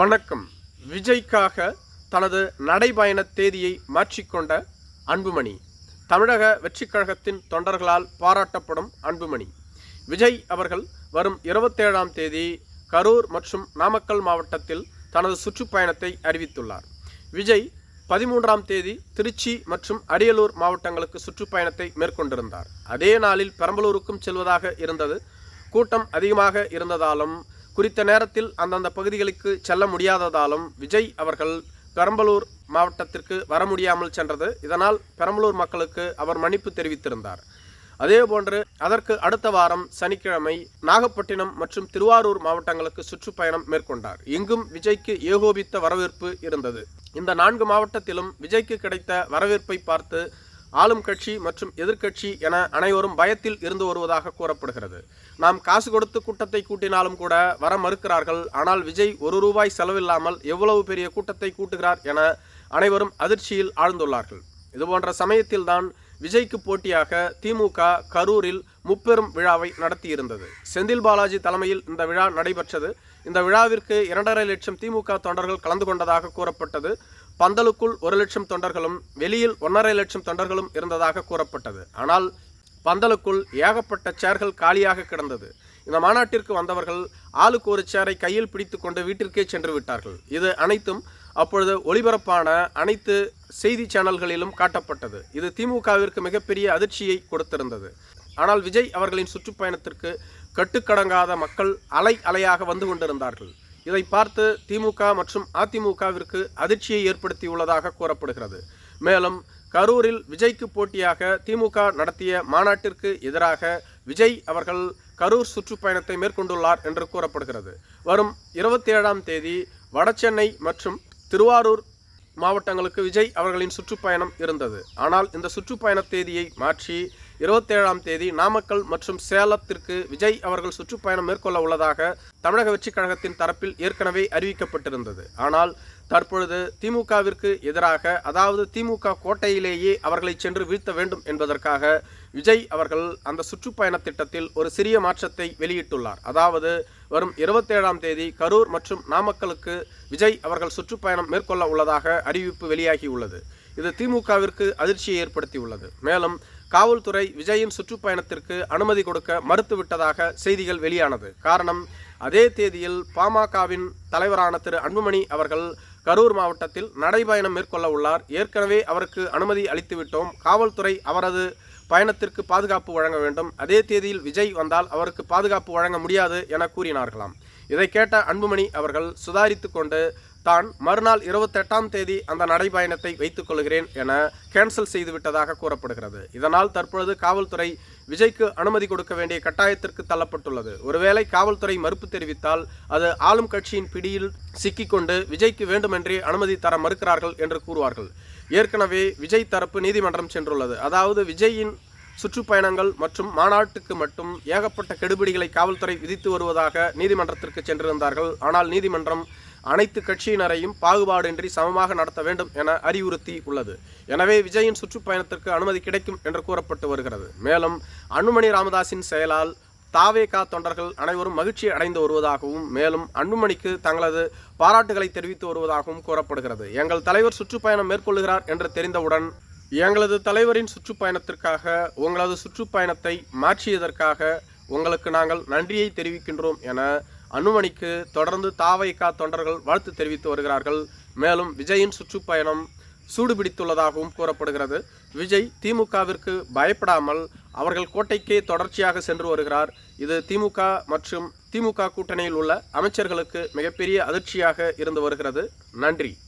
வணக்கம். விஜய்க்காக தனது நடைபயண தேதியை மாற்றிக்கொண்ட அன்புமணி. தமிழக வெற்றிக் கழகத்தின் தொண்டர்களால் பாராட்டப்படும் அன்புமணி. விஜய் அவர்கள் வரும் இருபத்தேழாம் தேதி கரூர் மற்றும் நாமக்கல் மாவட்டத்தில் தனது சுற்றுப்பயணத்தை அறிவித்துள்ளார். விஜய் பதிமூன்றாம் தேதி திருச்சி மற்றும் அரியலூர் மாவட்டங்களுக்கு சுற்றுப்பயணத்தை மேற்கொண்டிருந்தார். அதே நாளில் பெரம்பலூருக்கும் செல்வதாக இருந்தது. கூட்டம் அதிகமாக இருந்ததாலும் குறித்த நேரத்தில் அந்தந்த பகுதிகளுக்கு செல்ல முடியாததாலும் விஜய் அவர்கள் பெரம்பலூர் மாவட்டத்திற்கு வர முடியாமல் சென்றது. இதனால் பெரம்பலூர் மக்களுக்கு அவர் மன்னிப்பு தெரிவித்திருந்தார். அதேபோன்று அதற்கு அடுத்த வாரம் சனிக்கிழமை நாகப்பட்டினம் மற்றும் திருவாரூர் மாவட்டங்களுக்கு சுற்றுப்பயணம் மேற்கொண்டார். இங்கும் விஜய்க்கு ஏகோபித்த வரவேற்பு இருந்தது. இந்த நான்கு மாவட்டத்திலும் விஜய்க்கு கிடைத்த வரவேற்பை பார்த்து ஆளும் கட்சி மற்றும் எதிர்க்கட்சி என அனைவரும் பயத்தில் இருந்து வருவதாக கூறப்படுகிறது. நாம் காசு கொடுத்து கூட்டத்தை கூட்டினாலும் கூட வர மறுக்கிறார்கள். ஆனால் விஜய் ஒரு ரூபாய் செலவில்லாமல் எவ்வளவு பெரிய கூட்டத்தை கூட்டுகிறார் என அனைவரும் அதிர்ச்சியில் ஆழ்ந்துள்ளார்கள். இதுபோன்ற சமயத்தில்தான் விஜய்க்கு போட்டியாக திமுக கரூரில் முப்பெரும் விழாவை நடத்தியிருந்தது. செந்தில் பாலாஜி தலைமையில் இந்த விழா நடைபெற்றது. இந்த விழாவிற்கு இரண்டரை லட்சம் திமுக தொண்டர்கள் கலந்து கொண்டதாக கூறப்பட்டது. பந்தலுக்குள் ஒரு லட்சம் தொண்டர்களும் வெளியில் ஒன்றரை லட்சம் தொண்டர்களும் இருந்ததாக கூறப்பட்டது. ஆனால் பந்தலுக்குள் ஏகப்பட்ட சேர்கள் காலியாக கிடந்தது. இந்த மாநாட்டிற்கு வந்தவர்கள் ஆளுக்கு ஒரு சேரை கையில் பிடித்துக்கொண்டு வீட்டிற்கே சென்று விட்டார்கள். இது அனைத்தும் அப்பொழுது ஒளிபரப்பான அனைத்து செய்தி சேனல்களிலும் காட்டப்பட்டது. இது திமுகவிற்கு மிகப்பெரிய அதிர்ச்சியை கொடுத்திருந்தது. ஆனால் விஜய் அவர்களின் சுற்றுப்பயணத்திற்கு கட்டுக்கடங்காத மக்கள் அலை அலையாக வந்து கொண்டிருந்தார்கள். இதை பார்த்து திமுக மற்றும் அதிமுகவிற்கு அதிர்ச்சியை ஏற்படுத்தியுள்ளதாக கூறப்படுகிறது. மேலும் கரூரில் விஜய்க்கு போட்டியாக திமுக நடத்திய மாநாட்டிற்கு எதிராக விஜய் அவர்கள் கரூர் சுற்றுப்பயணத்தை மேற்கொண்டுள்ளார் என்று கூறப்படுகிறது. வரும் இருபத்தி ஏழாம் தேதி வடசென்னை மற்றும் திருவாரூர் மாவட்டங்களுக்கு விஜய் அவர்களின் சுற்றுப்பயணம் இருந்தது. ஆனால் இந்த சுற்றுப்பயண தேதியை மாற்றி இருபத்தேழாம் தேதி நாமக்கல் மற்றும் சேலத்திற்கு விஜய் அவர்கள் சுற்றுப்பயணம் மேற்கொள்ள உள்ளதாக தமிழக வெற்றிக் கழகத்தின் தரப்பில் ஏற்கனவே அறிவிக்கப்பட்டிருந்தது. ஆனால் தற்பொழுது திமுகவிற்கு எதிராக அதாவது திமுக கோட்டையிலேயே அவர்களை சென்று வீழ்த்த வேண்டும் என்பதற்காக விஜய் அவர்கள் அந்த சுற்றுப்பயண திட்டத்தில் ஒரு சிறிய மாற்றத்தை வெளியிட்டுள்ளார். அதாவது வரும் இருபத்தேழாம் தேதி கரூர் மற்றும் நாமக்கலுக்கு விஜய் அவர்கள் சுற்றுப்பயணம் மேற்கொள்ள உள்ளதாக அறிவிப்பு வெளியாகியுள்ளது. இது திமுகவிற்கு அதிர்ச்சியை ஏற்படுத்தியுள்ளது. மேலும் காவல்துறை விஜயின் சுற்றுப்பயணத்திற்கு அனுமதி கொடுக்க மறுத்துவிட்டதாக செய்திகள் வெளியானது. காரணம் அதே தேதியில் பாமகவின் தலைவரான திரு அன்புமணி அவர்கள் கரூர் மாவட்டத்தில் நடைபயணம் மேற்கொள்ள உள்ளார். ஏற்கனவே அவருக்கு அனுமதி அளித்துவிட்டோம். காவல்துறை அவரது பயணத்திற்கு பாதுகாப்பு வழங்க வேண்டும். அதே தேதியில் விஜய் வந்தால் அவருக்கு பாதுகாப்பு வழங்க முடியாது என கூறினார்களாம். இதை கேட்ட அன்புமணி அவர்கள் சுதாரித்து கொண்டு தான் மறுநாள் இருபத்தெட்டாம் தேதி அந்த நடைபயணத்தை வைத்துக் கொள்கிறேன் என கேன்சல் செய்துவிட்டதாக கூறப்படுகிறது. இதனால் தற்பொழுது காவல்துறை விஜய்க்கு அனுமதி கொடுக்க வேண்டிய கட்டாயத்திற்கு தள்ளப்பட்டுள்ளது. ஒருவேளை காவல்துறை மறுப்பு தெரிவித்தால் அது ஆளும் கட்சியின் பிடியில் சிக்கிக்கொண்டு விஜய்க்கு வேண்டுமென்றே அனுமதி தர மறுக்கிறார்கள் என்று கூறுவார்கள். ஏற்கனவே விஜய் தரப்பு நீதிமன்றம் சென்றுள்ளது. அதாவது விஜயின் சுற்றுப்பயணங்கள் மற்றும் மாநாட்டுக்கு மட்டும் ஏகப்பட்ட கெடுபிடிகளை காவல்துறை விதித்து வருவதாக நீதிமன்றத்திற்கு சென்றிருந்தார்கள். ஆனால் நீதிமன்றம் அனைத்து கட்சியினரையும் பாகுபாடின்றி சமமாக நடத்த வேண்டும் என அறிவுறுத்தி உள்ளது. எனவே விஜயின் சுற்றுப்பயணத்திற்கு அனுமதி கிடைக்கும் என்று கூறப்பட்டு வருகிறது. மேலும் அன்புமணி ராமதாஸின் செயலால் தாவேகா தொண்டர்கள் அனைவரும் மகிழ்ச்சி அடைந்து வருவதாகவும் மேலும் அன்புமணிக்கு தங்களது பாராட்டுகளை தெரிவித்து வருவதாகவும் கூறப்படுகிறது. எங்கள் தலைவர் சுற்றுப்பயணம் மேற்கொள்கிறார் என்று தெரிந்தவுடன் எங்களது தலைவரின் சுற்றுப்பயணத்திற்காக உங்களது சுற்றுப்பயணத்தை மாற்றியதற்காக உங்களுக்கு நாங்கள் நன்றியை தெரிவிக்கின்றோம் என அனுமணிக்கு தொடர்ந்து தாவைக்கா தொண்டர்கள் வாழ்த்து தெரிவித்து வருகிறார்கள். மேலும் விஜயின் சுற்றுப்பயணம் சூடுபிடித்துள்ளதாகவும் கூறப்படுகிறது. விஜய் திமுகவிற்கு பயப்படாமல் அவர்கள் கோட்டைக்கே தொடர்ச்சியாக சென்று வருகிறார். இது திமுக மற்றும் திமுக கூட்டணியில் உள்ள அமைச்சர்களுக்கு மிகப்பெரிய அதிர்ச்சியாக இருந்து வருகிறது. நன்றி.